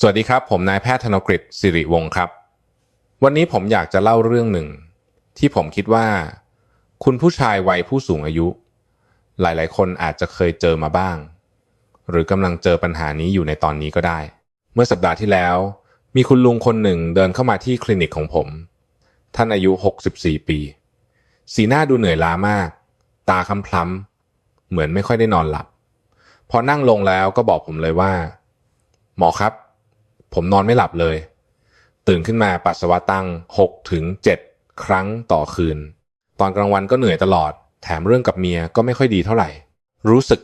สวัสดีครับ ผมนายแพทย์ธนกฤษสิริวงศ์ครับ วันนี้ผมอยากจะเล่าเรื่องหนึ่ง ที่ผมคิดว่า คุณผู้ชายวัยผู้สูงอายุ หลายๆ คนอาจจะเคยเจอมาบ้าง หรือกำลังเจอปัญหานี้อยู่ในตอนนี้ก็ได้ เมื่อสัปดาห์ที่แล้ว มีคุณลุงคนหนึ่งเดินเข้ามาที่คลินิกของผม ท่านอายุ 64 ปี สีหน้าดูเหนื่อยล้ามาก ตาคล้ำพล้ำเหมือนไม่ค่อยได้นอนหลับ พอนั่งลงแล้วก็บอกผมเลยว่า หมอครับ ผมนอนไม่หลับเลย ตื่นขึ้นมาปัสสาวะตั้ง6ถึง7ครั้งต่อคืน ตอนกลางวันก็เหนื่อยตลอด แถมเรื่องกับเมียก็ไม่ค่อยดีเท่าไหร่ รู้สึก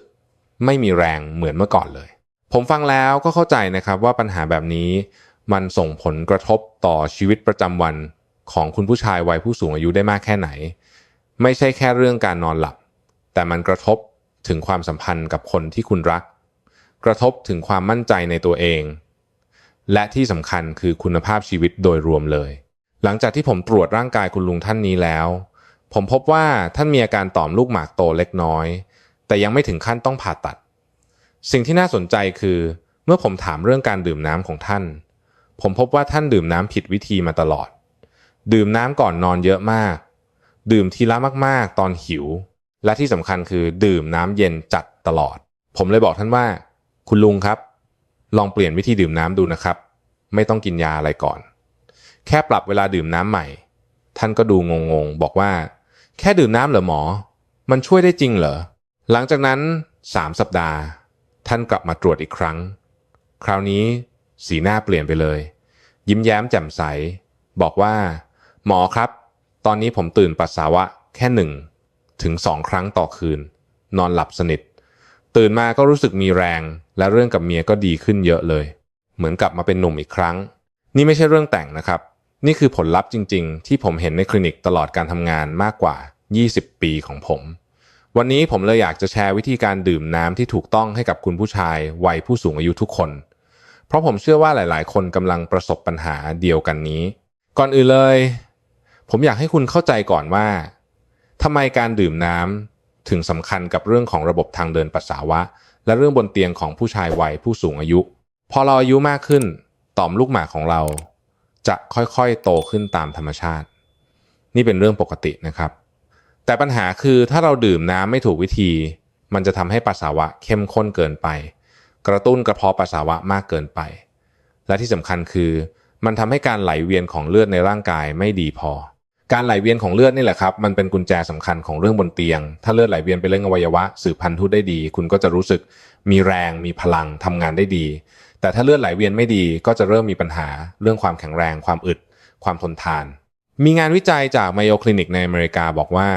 ไม่มีแรงเหมือนเมื่อก่อนเลย ผมฟังแล้วก็เข้าใจนะครับว่าปัญหาแบบนี้ มันส่งผลกระทบต่อชีวิตประจำวันของคุณผู้ชายวัยผู้สูงอายุได้มากแค่ไหน ไม่ใช่แค่เรื่องการนอนหลับ แต่มันกระทบถึงความสัมพันธ์กับคนที่คุณรัก กระทบถึงความมั่นใจในตัวเอง และที่สำคัญคือคุณภาพชีวิตโดยรวมเลย หลังจากที่ผมตรวจร่างกายคุณลุงท่านนี้แล้ว ผมพบว่าท่านมีอาการต่อมลูกหมากโตเล็กน้อย แต่ยังไม่ถึงขั้นต้องผ่าตัด สิ่งที่น่าสนใจคือ เมื่อผมถามเรื่องการดื่มน้ำของท่าน ผมพบว่าท่านดื่มน้ำผิดวิธีมาตลอด ดื่มน้ำก่อนนอนเยอะมาก ดื่มทีละมากๆ ตอนหิว และที่สำคัญคือดื่มน้ำเย็นจัดตลอด ผมเลยบอกท่านว่า คุณลุงครับ ลองเปลี่ยนวิธีดื่มน้ำดูนะครับ ไม่ต้องกินยาอะไรก่อน แค่ปรับเวลาดื่มน้ำใหม่ ท่านก็ดูงงๆ บอกว่า แค่ดื่มน้ำเหรอหมอ มันช่วยได้จริงเหรอ หลังจากนั้นสามสัปดาห์ ท่านกลับมาตรวจอีกครั้ง คราวนี้สีหน้าเปลี่ยนไปเลย ยิ้มแย้มแจ่มใส บอกว่า หมอครับ ตอนนี้ผมตื่นปัสสาวะแค่หนึ่งถึงสองครั้งต่อคืน นอนหลับสนิท ตื่นมาก็รู้สึกมีแรง และเรื่องกับเมียก็ดีขึ้นเยอะเลย เหมือนกลับมาเป็นหนุ่มอีกครั้ง นี่ไม่ใช่เรื่องแต่งนะครับ นี่คือผลลัพธ์จริง ๆ ที่ผมเห็นในคลินิกตลอดการทำงานมากกว่า 20 ปีของผม วันนี้ผมเลยอยากจะแชร์วิธีการดื่มน้ำที่ถูกต้องให้กับคุณผู้ชายวัยผู้สูงอายุทุกคน เพราะผมเชื่อว่าหลาย ๆ คนกำลังประสบปัญหาเดียวกันนี้ ก่อนอื่นเลย ผมอยากให้คุณเข้าใจก่อนว่าทำไมการดื่มน้ำ ถึงสำคัญกับเรื่องของระบบทางเดินปัสสาวะ และเรื่องบนเตียงของผู้ชายวัยผู้สูงอายุ พอเราอายุมากขึ้น ต่อมลูกหมากของเรา จะค่อยๆโตขึ้นตามธรรมชาติ นี่เป็นเรื่องปกตินะครับ แต่ปัญหาคือถ้าเราดื่มน้ำไม่ถูกวิธี มันจะทำให้ปัสสาวะเข้มข้นเกินไป กระตุ้นกระเพาะปัสสาวะมากเกินไป และที่สำคัญคือ มันทำให้การไหลเวียนของเลือดในร่างกายไม่ดีพอ การไหลเวียนของเลือดนี่แหละครับมันเป็นกุญแจสำคัญของเรื่องบนเตียง ถ้าเลือดไหลเวียนไปเรื่องอวัยวะสืบพันธุ์ได้ดี คุณก็จะรู้สึกมีแรงมีพลังทำงานได้ดี แต่ถ้าเลือดไหลเวียนไม่ดีก็จะเริ่มมีปัญหาเรื่องความแข็งแรง ความอึด ความทนทาน มีงานวิจัยจาก Mayo Clinic ในอเมริกาบอกว่า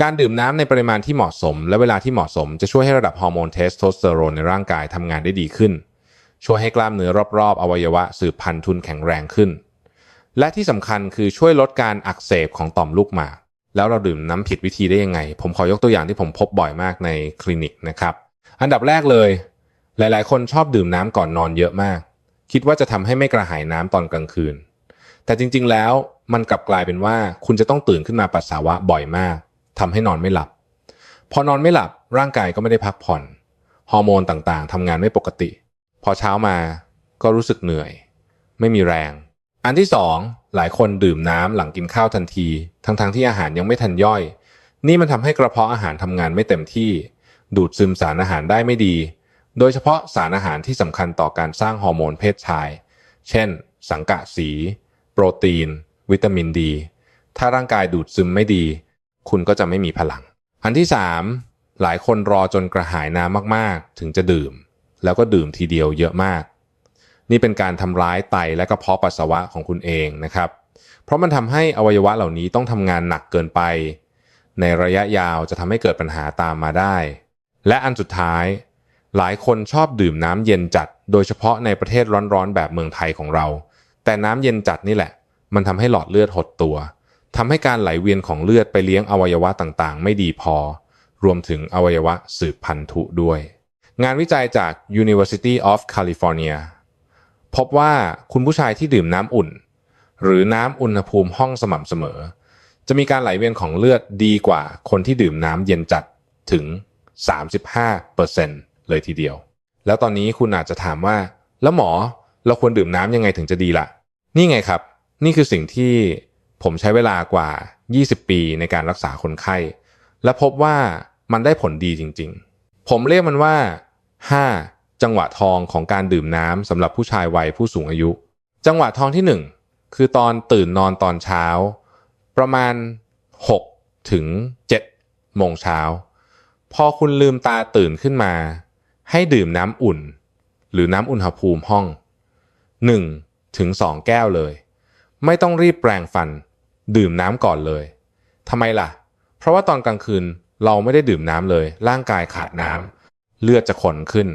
การดื่มน้ำในปริมาณที่เหมาะสม และเวลาที่เหมาะสมจะช่วยให้ระดับฮอร์โมนเทสโทสเตอโรนในร่างกายทำงานได้ดีขึ้น ช่วยให้กล้ามเนื้อรอบๆ อวัยวะสืบพันธุ์ทุนแข็งแรงขึ้น และที่สำคัญคือช่วยลดการอักเสบของต่อมลูกหมาก แล้วเราดื่มน้ำผิดวิธีได้ยังไง ผมขอยกตัวอย่างที่ผมพบบ่อยมากในคลินิกนะครับ อันดับแรกเลย หลาย ๆ คนชอบดื่มน้ำก่อนนอนเยอะมาก คิดว่าจะทำให้ไม่กระหายน้ำตอนกลางคืน แต่จริง ๆ แล้วมันกลับกลายเป็นว่าคุณจะต้องตื่นขึ้นมาปัสสาวะบ่อยมากทำให้นอนไม่หลับ พอนอนไม่หลับร่างกายก็ไม่ได้พักผ่อน ฮอร์โมนต่าง ๆทำงานไม่ปกติ พอเช้ามาก็รู้สึกเหนื่อย ไม่มีแรง อันที่สองหลายคนดื่มน้ำหลังกินข้าวทันที ทั้งๆที่อาหารยังไม่ทันย่อย นี่มันทำให้กระเพาะอาหารทำงานไม่เต็มที่ ดูดซึมสารอาหารได้ไม่ดี โดยเฉพาะสารอาหารที่สำคัญต่อการสร้างฮอร์โมนเพศชาย เช่น สังกะสี โปรตีน วิตามินดี ถ้าร่างกายดูดซึมไม่ดี คุณก็จะไม่มีพลัง อันที่ 3 หลายคนรอจนกระหายน้ำมากๆ ถึงจะดื่ม แล้วก็ดื่มทีเดียวเยอะมาก นี่เป็นการทำร้ายไตและกระเพาะปัสสาวะของคุณเองนะครับ เพราะมันทำให้อวัยวะเหล่านี้ต้องทำงานหนักเกินไป ในระยะยาวจะทำให้เกิดปัญหาตามมาได้ และอันสุดท้าย หลายคนชอบดื่มน้ำเย็นจัด โดยเฉพาะในประเทศร้อนๆ แบบเมืองไทยของเรา แต่น้ำเย็นจัดนี่แหละ มันทำให้หลอดเลือดหดตัวทำให้การไหลเวียนของเลือดไปเลี้ยงอวัยวะต่างๆ ไม่ดีพอ รวมถึงอวัยวะสืบพันธุด้วย งานวิจัยจาก University of California พบว่าคุณผู้ชายที่ดื่มน้ำอุ่น หรือน้ำอุณหภูมิห้องสม่ำเสมอ จะมีการไหลเวียนของเลือดดีกว่าคนที่ดื่มน้ำเย็นจัดถึง 35%เลยทีเดียว แล้วตอนนี้คุณอาจจะถามว่า แล้วหมอเราควรดื่มน้ำยังไงถึงจะดีล่ะ นี่ไงครับ นี่คือสิ่งที่ผมใช้เวลากว่า 20 ปีในการรักษาคนไข้ และพบว่ามันได้ผลดีจริง ๆ ผมเรียกมันว่า 5 จังหวะทองของการดื่มน้ำสำหรับผู้ชายวัยผู้สูงอายุ จังหวะทองที่ 1 คือตอนตื่นนอนตอนเช้า ประมาณ 6 ถึง 7 โมงเช้า พอคุณลืมตาตื่นขึ้นมา ให้ดื่มน้ำอุ่น หรือน้ำอุณหภูมิห้อง 1 ถึง 2 แก้วเลย ไม่ต้องรีบแปรงฟัน ดื่มน้ำก่อนเลยทำไมล่ะ เพราะว่าตอนกลางคืนเราไม่ได้ดื่มน้ำเลย ร่างกายขาดน้ำเลือดจะขนขึ้น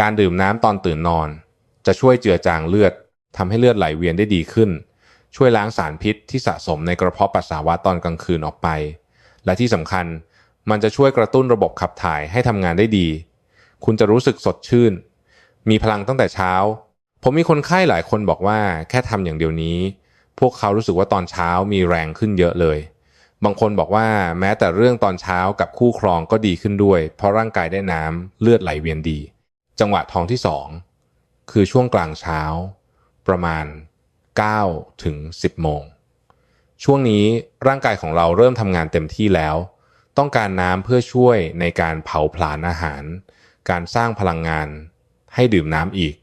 การดื่มน้ำตอนตื่นนอน จะช่วยเจือจางเลือดทำให้เลือดไหลเวียนได้ดีขึ้น ช่วยล้างสารพิษที่สะสมในกระเพาะปัสสาวะตอนกลางคืนออกไป และที่สำคัญมันจะช่วยกระตุ้นระบบขับถ่ายให้ทำงานได้ดี คุณจะรู้สึกสดชื่น มีพลังตั้งแต่เช้า ผมมีคนไข้หลายคนบอกว่าแค่ทำอย่างเดียวนี้ พวกเขารู้สึกว่าตอนเช้ามีแรงขึ้นเยอะเลย บางคนบอกว่าแม้แต่เรื่องตอนเช้ากับคู่ครองก็ดีขึ้นด้วย เพราะร่างกายได้น้ำเลือดไหลเวียนดี จังหวะทองที่ 2 คือช่วงกลางเช้า ประมาณ9ถึง10 โมง ช่วงนี้ร่างกายของเราเริ่มทำงานเต็มที่แล้ว ต้องการน้ำเพื่อช่วยในการเผาผลาญอาหาร การสร้างพลังงานให้ดื่มน้ำอีก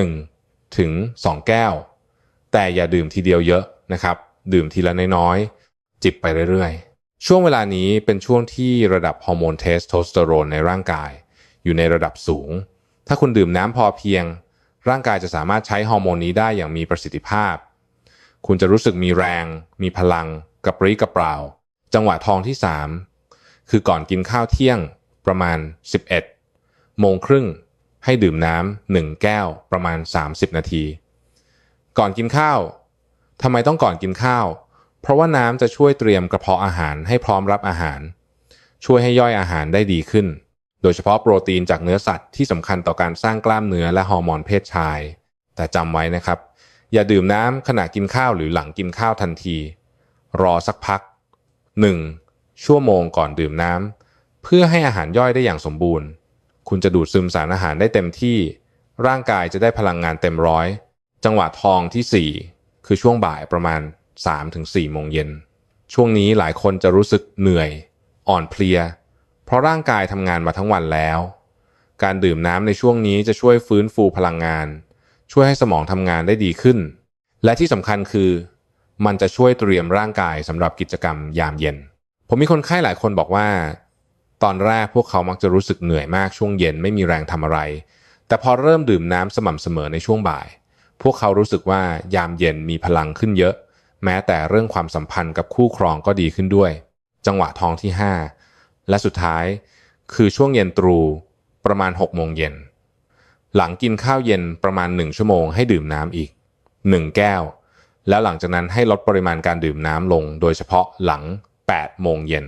1 ถึง 2 แก้ว แต่อย่าดื่มทีเดียวเยอะนะครับ ดื่มทีละน้อยๆ จิบไปเรื่อยๆ ช่วงเวลานี้เป็นช่วงที่ระดับฮอร์โมนเทสโทสเตอโรนในร่างกาย อยู่ในระดับสูง ถ้าคุณดื่มน้ำพอเพียง ร่างกายจะสามารถใช้ฮอร์โมนนี้ได้อย่างมีประสิทธิภาพ คุณจะรู้สึกมีแรง มีพลัง กระปรี้กระเปร่า จังหวะทองที่ 3 คือก่อนกินข้าวเที่ยงประมาณ 11 โมงครึ่ง ให้ดื่มน้ำหนึ่งแก้วประมาณ 30 นาที ก่อนกินข้าวทำไมต้องก่อนกินข้าว เพราะว่าน้ำจะช่วยเตรียมกระเพาะอาหารให้พร้อมรับอาหาร ช่วยให้ย่อยอาหารได้ดีขึ้น ดยเฉพาะโปรตีนจากเนื้อสัตว์ที่สำคัญต่อการสร้างกล้ามเนื้อและฮอร์โมนเพศชาย แต่จำไว้นะครับ อย่าดื่มน้ำขณะกินข้าวหรือหลังกินข้าวทันที รอสักพัก 1. ชั่วโมงก่อนดื่มน้ำเพื่อให้อาหารย่อยได้อย่างสมบูรณ์ คุณจะดูดซึมสารอาหารได้เต็มที่ ร่างกายจะได้พลังงานเต็มร้อย จังหวะทองที่ 4 คือช่วงบ่ายประมาณ 3-4โมงเย็น ช่วงนี้หลายคนจะรู้สึกเหนื่อย อ่อนเพลีย เพราะร่างกายทำงานมาทั้งวันแล้ว การดื่มน้ำในช่วงนี้จะช่วยฟื้นฟูพลังงาน ช่วยให้สมองทำงานได้ดีขึ้น และที่สำคัญคือ มันจะช่วยเตรียมร่างกายสำหรับกิจกรรมยามเย็น ผมมีคนไข้หลายคนบอกว่า ตอนแรกพวกเขามักจะรู้สึกเหนื่อยมากช่วงเย็นไม่มีแรงทำอะไร แต่พอเริ่มดื่มน้ำสม่ำเสมอในช่วงบ่าย พวกเขารู้สึกว่ายามเย็นมีพลังขึ้นเยอะ แม้แต่เรื่องความสัมพันธ์กับคู่ครองก็ดีขึ้นด้วย จังหวะทองที่5 และสุดท้ายคือช่วงเย็นตรู่ประมาณ6โมงเย็น หลังกินข้าวเย็นประมาณ 1 ชั่วโมงให้ดื่มน้ำอีก 1 แก้ว แล้วหลังจากนั้นให้ลดปริมาณการดื่มน้ำลง โดยเฉพาะหลัง 8 โมงเย็น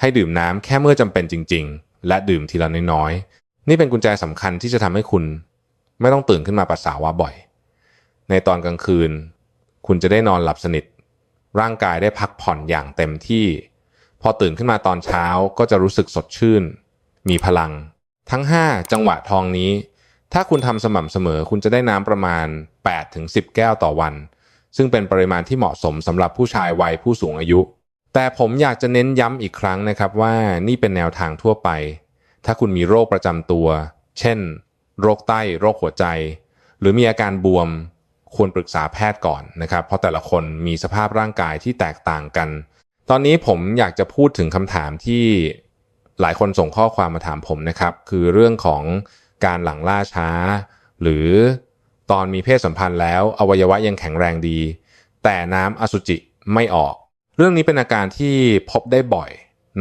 ให้ดื่มน้ำแค่เมื่อจำเป็นจริง ๆ และดื่มทีละน้อยๆ นี่เป็นกุญแจสำคัญที่จะทำให้คุณ ไม่ต้องตื่นขึ้นมาปัสสาวะบ่อย ในตอนกลางคืน คุณจะได้นอนหลับสนิท ร่างกายได้พักผ่อนอย่างเต็มที่ พอตื่นขึ้นมาตอนเช้าก็จะรู้สึกสดชื่น มีพลัง ทั้ง 5 จังหวะทองนี้ ถ้าคุณทำสม่ำเสมอคุณจะได้น้ำประมาณ 8-10 แก้วต่อวัน ซึ่งเป็นปริมาณที่เหมาะสมสำหรับผู้ชายวัยผู้สูงอายุ แต่ผมอยากจะเน้นย้ำอีกครั้งนะครับว่านี่เป็นแนวทางทั่วไป ถ้าคุณมีโรคประจำตัว เช่น โรคไต โรคหัวใจ หรือมีอาการบวม ควรปรึกษาแพทย์ก่อนนะครับ เพราะแต่ละคนมีสภาพร่างกายที่แตกต่างกัน ตอนนี้ผมอยากจะพูดถึงคำถามที่หลายคนส่งข้อความมาถามผมนะครับ คือเรื่องของการหลังล่าช้า หรือตอนมีเพศสัมพันธ์แล้ว อวัยวะยังแข็งแรงดี แต่น้ำอสุจิไม่ออก เรื่องนี้เป็นอาการที่พบได้บ่อย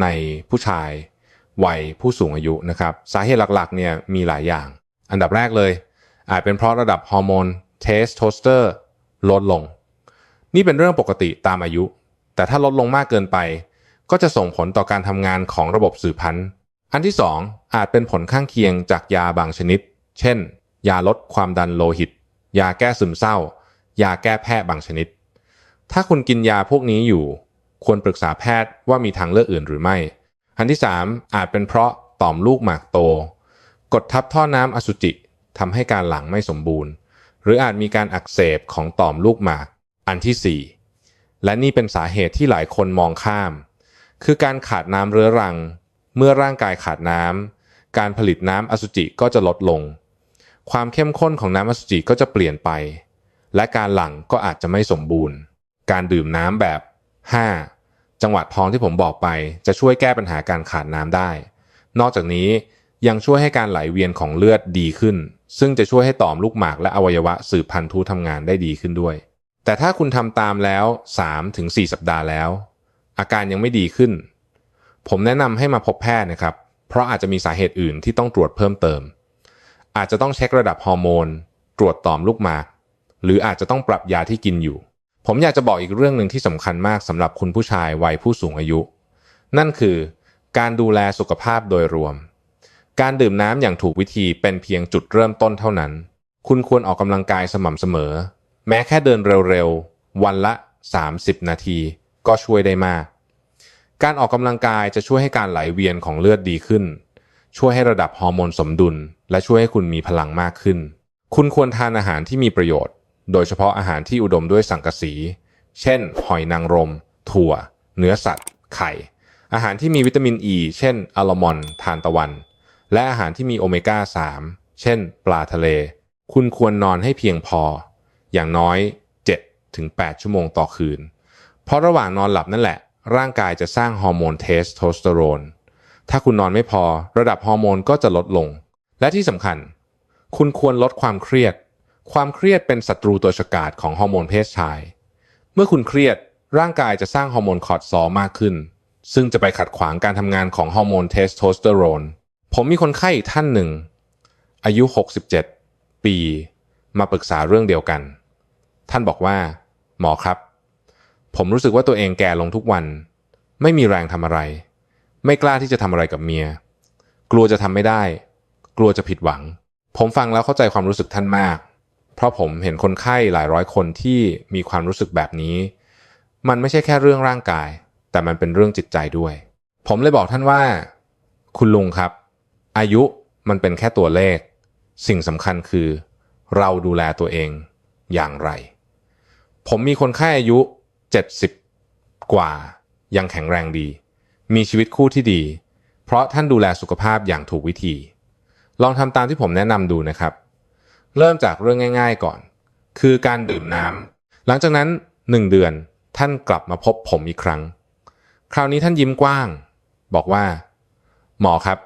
ในผู้ชายวัยผู้สูงอายุนะครับสาเหตุหลักๆเนี่ยมีหลายอย่าง อันดับแรกเลย อาจเป็นเพราะระดับฮอร์โมนเทสโทสเตอร์ลดลง นี่เป็นเรื่องปกติตามอายุ แต่ถ้าลดลงมากเกินไป ก็จะส่งผลต่อการทำงานของระบบสืบพันธุ์ อันที่ 2 อาจเป็นผลข้างเคียงจากยาบางชนิด เช่น ยาลดความดันโลหิต ยาแก้ซึมเศร้า ยาแก้แพ้บางชนิด ถ้าคุณกินยาพวกนี้อยู่ ควรปรึกษาแพทย์ว่ามีทางเลือกอื่นหรือไม่ อันที่ 3 อาจเป็นเพราะต่อมลูกหมากโต กดทับท่อน้ำอสุจิทำให้การหลั่งไม่สมบูรณ์ หรืออาจมีการอักเสบของต่อมลูกหมาก อันที่ 4 และนี่เป็นสาเหตุที่หลายคนมองข้าม คือการขาดน้ำเรื้อรัง เมื่อร่างกายขาดน้ำการผลิตน้ำอสุจิก็จะลดลง ความเข้มข้นของน้ำอสุจิก็จะเปลี่ยนไป และการหลั่งก็อาจจะไม่สมบูรณ์ การดื่มน้ำแบบ 5 จังหวะทองที่ผมบอกไป จะช่วยแก้ปัญหาการขาดน้ำได้ นอกจากนี้ยังช่วยให้การไหลเวียนของเลือดดีขึ้น ซึ่งจะช่วยให้ต่อมลูกหมากและอวัยวะสืบพันธุทำงานได้ดีขึ้นด้วย แต่ถ้าคุณทำตามแล้ว 3-4 สัปดาห์แล้ว อาการยังไม่ดีขึ้น ผมแนะนำให้มาพบแพทย์นะครับ เพราะอาจจะมีสาเหตุอื่นที่ต้องตรวจเพิ่มเติม อาจจะต้องเช็คระดับฮอร์โมน ตรวจต่อมลูกหมาก หรืออาจจะต้องปรับยาที่กินอยู่ ผมอยากจะบอกอีกเรื่องหนึ่งที่สำคัญมากสำหรับคุณผู้ชายวัยผู้สูงอายุ นั่นคือการดูแลสุขภาพโดยรวม การดื่มน้ำอย่างถูกวิธีเป็นเพียงจุดเริ่มต้นเท่านั้น คุณควรออกกำลังกายสม่ำเสมอ แม้แค่เดินเร็วๆ วันละ 30 นาทีก็ช่วยได้มาก การออกกำลังกายจะช่วยให้การไหลเวียนของเลือดดีขึ้น ช่วยให้ระดับฮอร์โมนสมดุล และช่วยให้คุณมีพลังมากขึ้น คุณควรทานอาหารที่มีประโยชน์ โดยเฉพาะอาหารที่อุดมด้วยสังกะสี เช่น หอยนางรม ถั่ว เนื้อสัตว์ ไข่ อาหารที่มีวิตามินอ e, ีเช่นอัลมอนด์ทานตะวัน และอาหารที่มีโอเมก้า 3 เช่น ปลาทะเล คุณควรนอนให้เพียงพอ อย่างน้อย 7-8 ชั่วโมงต่อคืน เพราะระหว่างนอนหลับนั่นแหละ ร่างกายจะสร้างฮอร์โมนเทสโทสเตอโรน ถ้าคุณนอนไม่พอระดับฮอร์โมนก็จะลดลง และที่สำคัญ คุณควรลดความเครียด ความเครียดเป็นศัตรูตัวฉกาจของฮอร์โมนเพศชาย เมื่อคุณเครียดร่างกายจะสร้างฮอร์โมนคอร์ติซอลมากขึ้น ซึ่งจะไปขัดขวางการทำงานของฮอร์โมนเทสโทสเตอโรน ผมมีคนไข้อีกท่านหนึ่ง อายุ 67 ปี มาปรึกษาเรื่องเดียวกัน ท่านบอกว่า หมอครับ ผมรู้สึกว่าตัวเองแก่ลงทุกวัน ไม่มีแรงทำอะไร ไม่กล้าที่จะทำอะไรกับเมีย กลัวจะทำไม่ได้ กลัวจะผิดหวัง ผมฟังแล้วเข้าใจความรู้สึกท่านมาก เพราะผมเห็นคนไข้หลายร้อยคนที่มีความรู้สึกแบบนี้ มันไม่ใช่แค่เรื่องร่างกาย แต่มันเป็นเรื่องจิตใจด้วย ผมเลยบอกท่านว่า คุณลุงครับ อายุมันเป็นแค่ตัวเลข สิ่งสำคัญคือ เราดูแลตัวเองอย่างไร ผมมีคนไข้อายุ 70 กว่า ยังแข็งแรงดี มีชีวิตคู่ที่ดี เพราะท่านดูแลสุขภาพอย่างถูกวิธี ลองทำตามที่ผมแนะนำดูนะครับ เริ่มจากเรื่องง่าย ๆก่อน คือการดื่มน้ำหลังจากนั้น 1 เดือนท่านกลับมาพบผมอีกครั้ง คราวนี้ท่านยิ้มกว้าง บอกว่า หมอครับ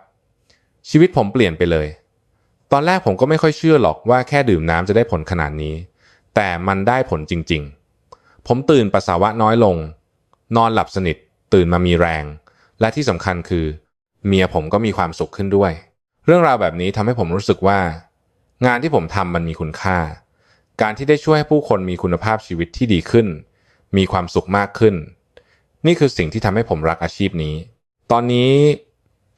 ชีวิตผมเปลี่ยนไปเลย ตอนแรกผมก็ไม่ค่อยเชื่อหรอกว่าแค่ดื่มน้ำจะได้ผลขนาดนี้ แต่มันได้ผลจริงๆ ผมตื่นปัสสาวะน้อยลง นอนหลับสนิท ตื่นมามีแรง และที่สำคัญคือ เมียผมก็มีความสุขขึ้นด้วย เรื่องราวแบบนี้ทำให้ผมรู้สึกว่า งานที่ผมทำมันมีคุณค่า การที่ได้ช่วยให้ผู้คนมีคุณภาพชีวิตที่ดีขึ้น มีความสุขมากขึ้น นี่คือสิ่งที่ทำให้ผมรักอาชีพนี้ ตอนนี้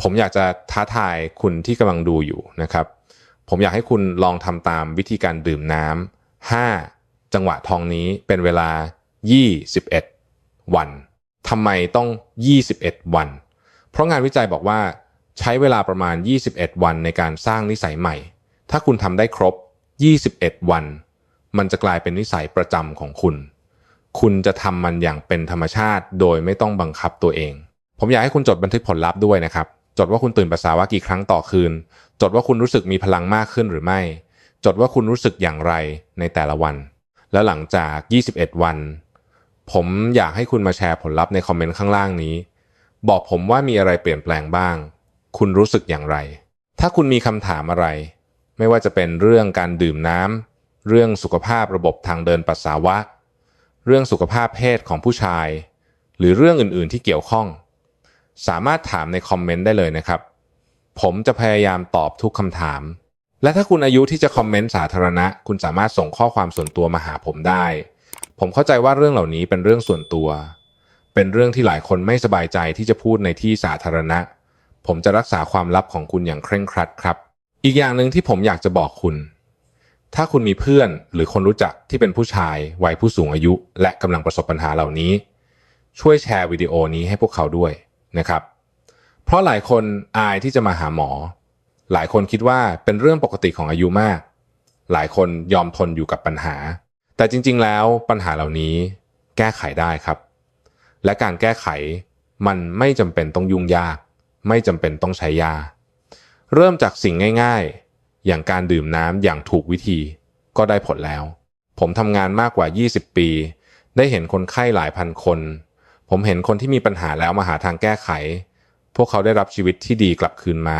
ผมอยากจะท้าทายคุณที่กำลังดูอยู่นะครับ ผมอยากให้คุณลองทำตามวิธีการดื่มน้ำ 5 จังหวะทองนี้เป็นเวลา 21 วันทำไมต้อง 21 วัน เพราะงานวิจัยบอกว่าใช้เวลาประมาณ 21 วันในการสร้างนิสัยใหม่ ถ้าคุณทำได้ครบ 21 วัน มันจะกลายเป็นนิสัยประจำของคุณ คุณจะทำมันอย่างเป็นธรรมชาติ โดยไม่ต้องบังคับตัวเอง ผมอยากให้คุณจดบันทึกผลลัพธ์ด้วยนะครับ จดว่าคุณตื่นปัสสาวะกี่ครั้งต่อคืน จดว่าคุณรู้สึกมีพลังมากขึ้นหรือไม่ จดว่าคุณรู้สึกอย่างไรในแต่ละวัน แล้วหลังจาก 21 วัน ผมอยากให้คุณมาแชร์ผลลัพธ์ในคอมเมนต์ข้างล่างนี้ บอกผมว่ามีอะไรเปลี่ยนแปลงบ้าง คุณรู้สึกอย่างไร ถ้าคุณมีคำถามอะไร ไม่ว่าจะเป็นเรื่องการดื่มน้ำเรื่องสุขภาพระบบทางเดินปัสสาวะ เรื่องสุขภาพเพศของผู้ชาย หรือเรื่องอื่นๆที่เกี่ยวข้อง สามารถถามในคอมเมนต์ได้เลยนะครับ ผมจะพยายามตอบทุกคำถาม และถ้าคุณอายุที่จะคอมเมนต์สาธารณะ คุณสามารถส่งข้อความส่วนตัวมาหาผมได้ ผมเข้าใจว่าเรื่องเหล่านี้เป็นเรื่องส่วนตัว เป็นเรื่องที่หลายคนไม่สบายใจที่จะพูดในที่สาธารณะ ผมจะรักษาความลับของคุณอย่างเคร่งครัดครับ อีกอย่างหนึ่งที่ผมอยากจะบอกคุณ ถ้าคุณมีเพื่อนหรือคนรู้จักที่เป็นผู้ชายวัยผู้สูงอายุ และกำลังประสบปัญหาเหล่านี้ ช่วยแชร์วิดีโอนี้ให้พวกเขาด้วยนะครับ เพราะหลายคนอายที่จะมาหาหมอ หลายคนคิดว่าเป็นเรื่องปกติของอายุมาก หลายคนยอมทนอยู่กับปัญหา แต่จริง ๆ แล้วปัญหาเหล่านี้แก้ไขได้ครับ และการแก้ไขมันไม่จำเป็นต้องยุ่งยาก ไม่จำเป็นต้องใช้ยา เริ่มจากสิ่งง่าย ๆ อย่างการดื่มน้ำอย่างถูกวิธี ก็ได้ผลแล้ว ผมทำงานมากกว่า 20 ปี ได้เห็นคนไข้หลายพันคน ผมเห็นคนที่มีปัญหาแล้วมาหาทางแก้ไข พวกเขาได้รับชีวิตที่ดีกลับคืนมา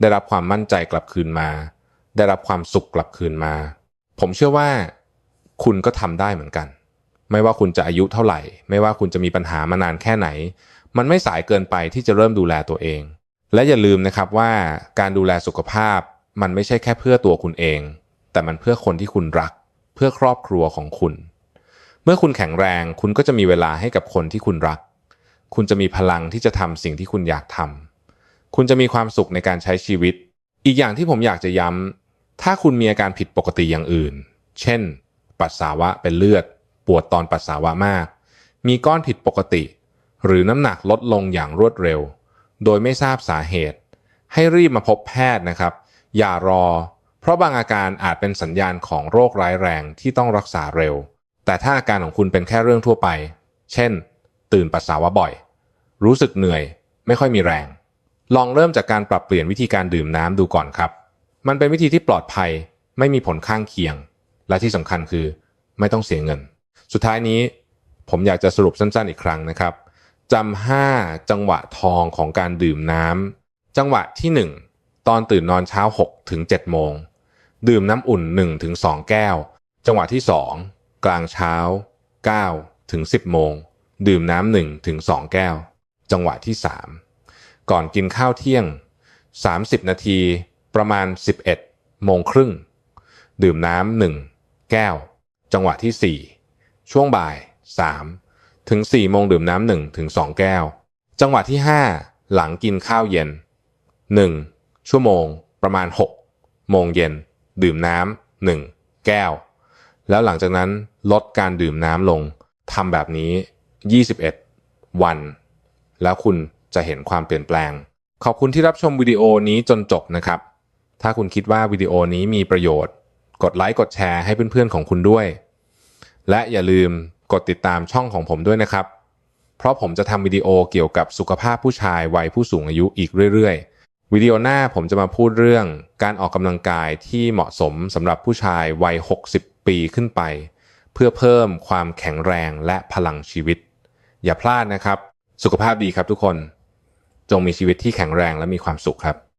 ได้รับความมั่นใจกลับคืนมา ได้รับความสุขกลับคืนมา ผมเชื่อว่าคุณก็ทำได้เหมือนกัน ไม่ว่าคุณจะอายุเท่าไหร่ ไม่ว่าคุณจะมีปัญหามานานแค่ไหน มันไม่สายเกินไปที่จะเริ่มดูแลตัวเอง และอย่าลืมนะครับว่าการดูแลสุขภาพมันไม่ใช่แค่เพื่อตัวคุณเอง แต่มันเพื่อคนที่คุณรัก เพื่อครอบครัวของคุณ เมื่อคุณแข็งแรงคุณก็จะมีเวลาให้กับคนที่คุณรัก คุณจะมีพลังที่จะทำสิ่งที่คุณอยากทำ คุณจะมีความสุขในการใช้ชีวิต อีกอย่างที่ผมอยากจะย้ำ ถ้าคุณมีอาการผิดปกติอย่างอื่น เช่น ปัสสาวะเป็นเลือด ปวดตอนปัสสาวะมาก มีก้อนผิดปกติ หรือน้ำหนักลดลงอย่างรวดเร็ว โดยไม่ทราบสาเหตุ ให้รีบมาพบแพทย์นะครับ อย่ารอ เพราะบางอาการอาจเป็นสัญญาณของโรคร้ายแรงที่ต้องรักษาเร็ว แต่ถ้าอาการของคุณเป็นแค่เรื่องทั่วไป เช่น ตื่นปัสสาวะบ่อย รู้สึกเหนื่อย ไม่ค่อยมีแรง ลองเริ่มจากการปรับเปลี่ยนวิธีการดื่มน้ำดูก่อนครับ มันเป็นวิธีที่ปลอดภัย ไม่มีผลข้างเคียง และที่สำคัญคือ ไม่ต้องเสียเงิน สุดท้ายนี้ผมอยากจะสรุปสั้นๆอีกครั้งนะครับจำห้าจังหวะทองของการดื่มน้ำจังหวะที่ 1 ตอนตื่นนอนเช้า6ถึง7โมง ดื่มน้ำอุ่น1ถึง2แก้ว จังหวะที่ 2 กลางเช้า9ถึง10โมง ดื่มน้ำ1ถึง2แก้ว จังหวะที่ 3 ก่อนกินข้าวเที่ยง 30 นาที ประมาณ 11 โมงครึ่ง ดื่มน้ำหนึ่งแก้ว จังหวะที่ 4 ช่วงบ่าย 3 ถึง 4 โมงดื่มน้ำหนึ่งถึง 2 แก้ว จังหวะที่ 5 หลังกินข้าวเย็น 1 ชั่วโมง ประมาณ 6 โมงเย็น ดื่มน้ำ1แก้ว แล้วหลังจากนั้นลดการดื่มน้ำลงทำแบบนี้ 21 วัน แล้วคุณ จะเห็นความเปลี่ยนแปลง ขอบคุณที่รับชมวิดีโอนี้จนจบนะครับ ถ้าคุณคิดว่าวิดีโอนี้มีประโยชน์ กดไลค์กดแชร์ให้เพื่อนๆของคุณด้วย และอย่าลืมกดติดตามช่องของผมด้วยนะครับ เพราะผมจะทำวิดีโอเกี่ยวกับสุขภาพผู้ชายวัยผู้สูงอายุอีกเรื่อยๆวิดีโอหน้าผมจะมาพูดเรื่องการออกกำลังกายที่เหมาะสมสำหรับผู้ชายวัย 60 ปีขึ้นไป เพื่อเพิ่มความแข็งแรงและพลังชีวิต อย่าพลาดนะครับ สุขภาพดีครับทุกคน จงมีชีวิตที่แข็งแรงและมีความสุขครับ